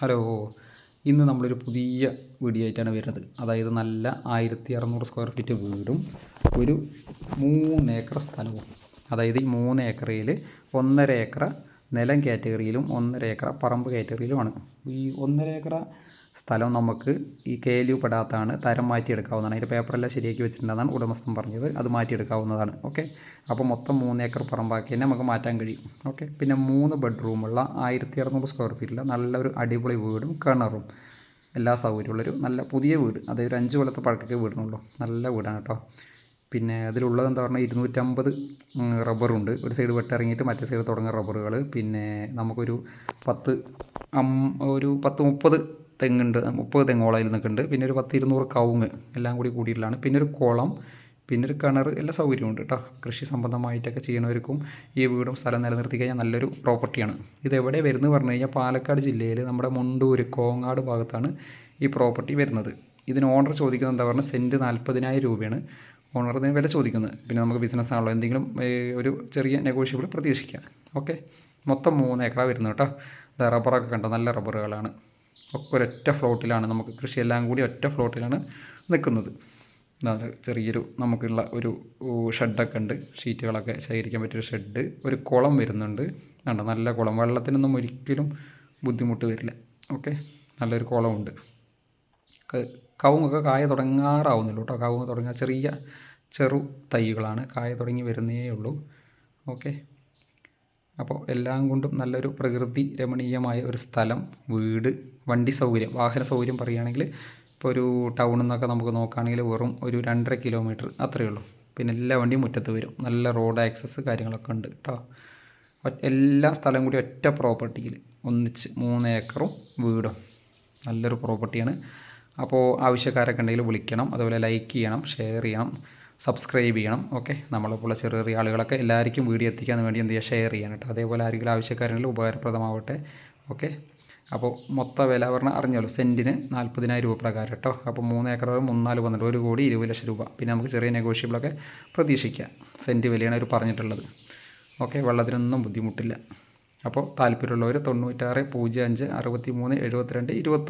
Hello. ഇന്ന് നമ്മളൊരു പുതിയ വീഡിയോ ആയിട്ടാണ് വരുന്നത്. അതായത് നല്ല ആയിരത്തി അറുന്നൂറ് സ്ക്വയർ ഫീറ്റ് വീടും ഒരു മൂന്ന് ഏക്കർ സ്ഥലവും. അതായത് ഈ മൂന്ന് ഏക്കറയിൽ ഒന്നര ഏക്കർ നിലം കാറ്റഗറിയിലും ഒന്നര ഏക്കർ പറമ്പ് കാറ്റഗറിയിലുമാണ് ഈ ഒന്നര ഏക്കർ സ്ഥലം നമുക്ക് ഈ കെ എൽ യു പെടാത്തതാണ് തരം മാറ്റിയെടുക്കാവുന്നതാണ്. അതിന്റെ പേപ്പറെല്ലാം ശരിയാക്കി വെച്ചിട്ടുണ്ടെന്നാണ് ഉടമസ്ഥൻ പറഞ്ഞത്. അത് മാറ്റിയെടുക്കാവുന്നതാണ്. ഓക്കെ? അപ്പോൾ മൊത്തം മൂന്ന് ഏക്കർ പറമ്പാക്കി തന്നെ നമുക്ക് മാറ്റാൻ കഴിയും. ഓക്കെ? പിന്നെ മൂന്ന് ബെഡ്റൂമുള്ള ആയിരത്തി അറുന്നൂറ് സ്ക്വയർ ഫീറ്റിലെ നല്ലൊരു അടിപൊളി വീടും കിണറും. എല്ലാ സൗകര്യമുള്ളൊരു നല്ല പുതിയ വീട്. അതായത് ഒരു അഞ്ച് കൊല്ലത്തെ പഴക്കൊക്കെ വീടിനുള്ളൂ. നല്ല വീടാണ് കേട്ടോ. പിന്നെ അതിലുള്ളത് എന്താ പറഞ്ഞാൽ ഇരുന്നൂറ്റമ്പത് റബ്ബറുണ്ട്. ഒരു സൈഡ് വെട്ടിറങ്ങിയിട്ട് മറ്റേ സൈഡ് തുടങ്ങിയ റബ്ബറുകൾ. പിന്നെ നമുക്കൊരു പത്ത് ഒരു പത്ത് മുപ്പത് തെങ്ങുണ്ട് മുപ്പത് തെങ്ങോളം അതിൽ നിൽക്കുന്നുണ്ട്. പിന്നെ ഒരു പത്ത് ഇരുന്നൂറ് കവുങ്ങ് എല്ലാം കൂടി കൂടിയിട്ടുള്ളതാണ്. പിന്നെ ഒരു കുളം പിന്നെ ഒരു കിണർ എല്ലാ സൗകര്യവും ഉണ്ട് കേട്ടോ. കൃഷി സംബന്ധമായിട്ടൊക്കെ ചെയ്യുന്നവർക്കും ഈ വീടും സ്ഥലം നിലനിർത്തി കഴിഞ്ഞാൽ നല്ലൊരു പ്രോപ്പർട്ടിയാണ് ഇത് എവിടെ വരുന്നത് പറഞ്ഞു കഴിഞ്ഞാൽ പാലക്കാട് ജില്ലയിൽ നമ്മുടെ മുണ്ടൂർ കോങ്ങാട് ഭാഗത്താണ് ഈ പ്രോപ്പർട്ടി വരുന്നത്. ഇതിന് ഓണർ ചോദിക്കുന്നത് എന്താ പറഞ്ഞാൽ സെന്റ് നാൽപ്പതിനായിരം രൂപയാണ് ഓണറിന് വില ചോദിക്കുന്നത്. പിന്നെ നമുക്ക് ബിസിനസ് ആണല്ലോ എന്തെങ്കിലും ഒരു ചെറിയ നെഗോഷ്യബിൾ പ്രതീക്ഷിക്കാം. ഓക്കെ മൊത്തം മൂന്ന് ഏക്കറ വരുന്നു കേട്ടോ. റബ്ബറൊക്കെ കണ്ടോ നല്ല റബ്ബറുകളാണ് ഒക്കെ ഒരൊറ്റ ഫ്ലോട്ടിലാണ് നമുക്ക് കൃഷിയെല്ലാം കൂടി ഒറ്റ ഫ്ലോട്ടിലാണ് നിൽക്കുന്നത്. ചെറിയൊരു നമുക്കുള്ള ഒരു ഷെഡൊക്കെ ഉണ്ട്. ഷീറ്റുകളൊക്കെ ശേഖരിക്കാൻ പറ്റിയൊരു ഷെഡ്. ഒരു കുളം വരുന്നുണ്ട്. കണ്ടോ? നല്ല കുളം. വെള്ളത്തിനൊന്നും ഒരിക്കലും ബുദ്ധിമുട്ട് വരില്ല. ഓക്കെ? നല്ലൊരു കുളമുണ്ട്. കവുങ്ങൊക്കെ കായ തുടങ്ങാറാവുന്നില്ല കേട്ടോ. കവുങ്ങ് തുടങ്ങാൻ ചെറിയ ചെറു തൈകളാണ്. കായ തുടങ്ങി വരുന്നേ ഉള്ളൂ. ഓക്കെ? അപ്പോൾ എല്ലാം കൊണ്ടും നല്ലൊരു പ്രകൃതി രമണീയമായ ഒരു സ്ഥലം വീട് വണ്ടി സൗകര്യം വാഹന സൗകര്യം പറയുകയാണെങ്കിൽ ഇപ്പോൾ ഒരു ടൗണിൽ നിന്നൊക്കെ നമുക്ക് നോക്കുകയാണെങ്കിൽ വെറും ഒരു രണ്ടര കിലോമീറ്റർ അത്രയേ ഉള്ളൂ. പിന്നെ എല്ലാ വണ്ടിയും മുറ്റത്ത് വരും. നല്ല റോഡ് ആക്സസ് കാര്യങ്ങളൊക്കെ ഉണ്ട് കേട്ടോ. എല്ലാ സ്ഥലം കൂടി ഒറ്റ പ്രോപ്പർട്ടിയിൽ ഒന്നിച്ച് മൂന്ന് ഏക്കറും വീടും. നല്ലൊരു പ്രോപ്പർട്ടിയാണ് അപ്പോൾ ആവശ്യക്കാരൊക്കെ ഉണ്ടെങ്കിൽ വിളിക്കണം. അതുപോലെ ലൈക്ക് ചെയ്യണം ഷെയർ ചെയ്യണം. സബ്സ്ക്രൈബ് ചെയ്യണം ഓക്കെ നമ്മളെപ്പോലുള്ള ചെറിയ ചെറിയ ആളുകളൊക്കെ എല്ലാവർക്കും വീഡിയോ എത്തിക്കാൻ വേണ്ടി എന്ത് ചെയ്യുക ഷെയർ ചെയ്യാൻ കേട്ടോ. അതേപോലെ ആരെങ്കിലും ആവശ്യക്കാരെങ്കിലും ഉപകാരപ്രദമാവട്ടെ ഓക്കെ അപ്പോൾ മൊത്ത വില പറഞ്ഞാൽ അറിഞ്ഞല്ലോ സെന്റിന് നാൽപ്പതിനായിരം രൂപ പ്രകാരം കേട്ടോ. അപ്പോൾ മൂന്ന് ഏക്കർ മൂന്നാൽ പന്ത്രണ്ട് ഒരു കോടി ഇരുപത് ലക്ഷം രൂപ. പിന്നെ നമുക്ക് ചെറിയ നെഗോഷ്യബിളൊക്കെ പ്രതീക്ഷിക്കാം. സെന്റ് വിലയാണ് അവർ പറഞ്ഞിട്ടുള്ളത് ഓക്കെ വെള്ളത്തിനൊന്നും ബുദ്ധിമുട്ടില്ല. അപ്പോൾ താല്പര്യമുള്ളവർ തൊണ്ണൂറ്റാറ് പൂജ്യം അഞ്ച് അറുപത്തി മൂന്ന് എഴുപത്തിരണ്ട് ഇരുപത്തി